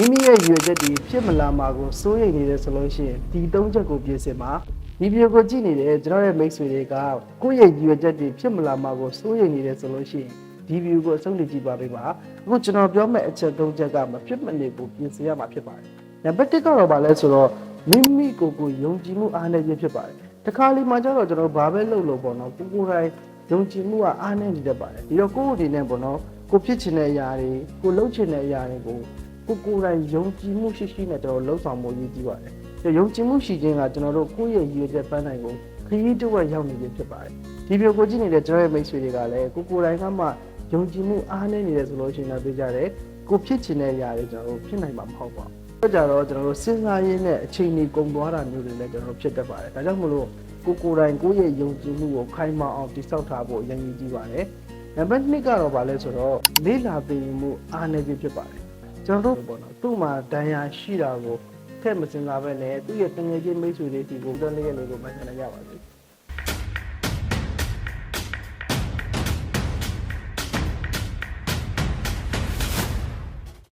မိမိရဲ့ရွေချက်တွေဖြစ်မလာမှာကိုစိုးရိမ်နေတယ်ဆိုလို့ရှိရင်ဒီသုံးချက်ကိုပြင်ဆင်ပါဒီဗီဒီယိုကိုကြည့်နေတဲ့ကျွန်တော်ရဲ့မိတ်ဆွေတွေကကိုယ့်ရဲ့ရွေချက်တွေဖြစ်မလာမှာကိုစိုးရိမ်နေတယ်ဆိုလို့ရှိရင်ဒီဗီဒီယိုကိုအဆုံးထိကြည့်ပါပေးပါအခုကျွန်တော်ပြောမယ့်အချက်သုံးချက်ကမဖြစ်မနေကိုပြင်ဆင်ရမှာဖြစ်ပါတယ်နံပါတ်1ကတော့ဗာလဲဆိုတော့မိမိကိုယ်ကိုယုံကြည်မှုအားနည်းခြင်းဖြစ်ပါတယ်တခါလီမှာကျတော့ကျွန်တော်ဘာပဲလုပ်လို့ပေါ့နော်ကိုကိုယ်တိုင်ယုံကြည်မှုကအားနည်းနေတတ်ပါတယ်ဒီတော့ကိုယ့်အနေနဲ့ပေါ့နော်ကိုဖြစ်ချင်တဲ့အရာတွေကိုလုပ်ချင်တဲ့အရာတွေကို ကိုကိုယ်တိုင်ယုံကြည်မှုရှိရှိနဲ့ကျွန်တော်လှုပ်ဆောင်မှုရည်ကြည့်ပါတယ်။ဒီယုံကြည်မှုရှိခြင်းကကျွန်တော်တို့ကိုယ့်ရဲ့ရည်ရွယ်ချက်ပန်းနိုင်ကိုခရီးတစ်ဝက်ရောက်နေခြင်းဖြစ်ပါတယ်။ဒီဗီဒီယိုကိုကြည့်နေတဲ့ကျွန်တော်ရဲ့မိတ်ဆွေတွေကလည်းကိုကိုယ်တိုင်ကမှယုံကြည်မှုအားနည်းနေတယ်ဆိုလို့ရှိရင်လည်းသိကြတယ်။ကိုဖြစ်ချင်တဲ့အရာတွေကျွန်တော်တို့ဖြစ်နိုင်မှာမဟုတ်ပါဘူး။ဒါကြတော့ကျွန်တော်တို့စဉ်းစားရင်းနဲ့အချိန်ကြီးကုန်သွားတာမျိုးတွေလည်းကျွန်တော်တို့ဖြစ်တတ်ပါတယ်။ဒါကြောင့်မလို့ကိုကိုယ်တိုင်ကိုယ့်ရဲ့ယုံကြည်မှုကိုခိုင်မာအောင်တည်ဆောက်ထားဖို့အရင်ကြီးပါတယ်။နံပါတ်2ကတော့ဗာလဲဆိုတော့လေးလာသိမှုအားနည်းခြင်းဖြစ်ပါတယ်။ ကျွန်တော်တို့ပေါ့နော်သူ့မှာဒဏ်ရာရှိတာကိုထည့်မစင်စားပဲနဲ့သူ့ရဲ့တငယ်ချင်းမိတ်ဆွေတွေစီကိုတွန်းလေးလေးကိုမှတ်ချင်ရပါစေ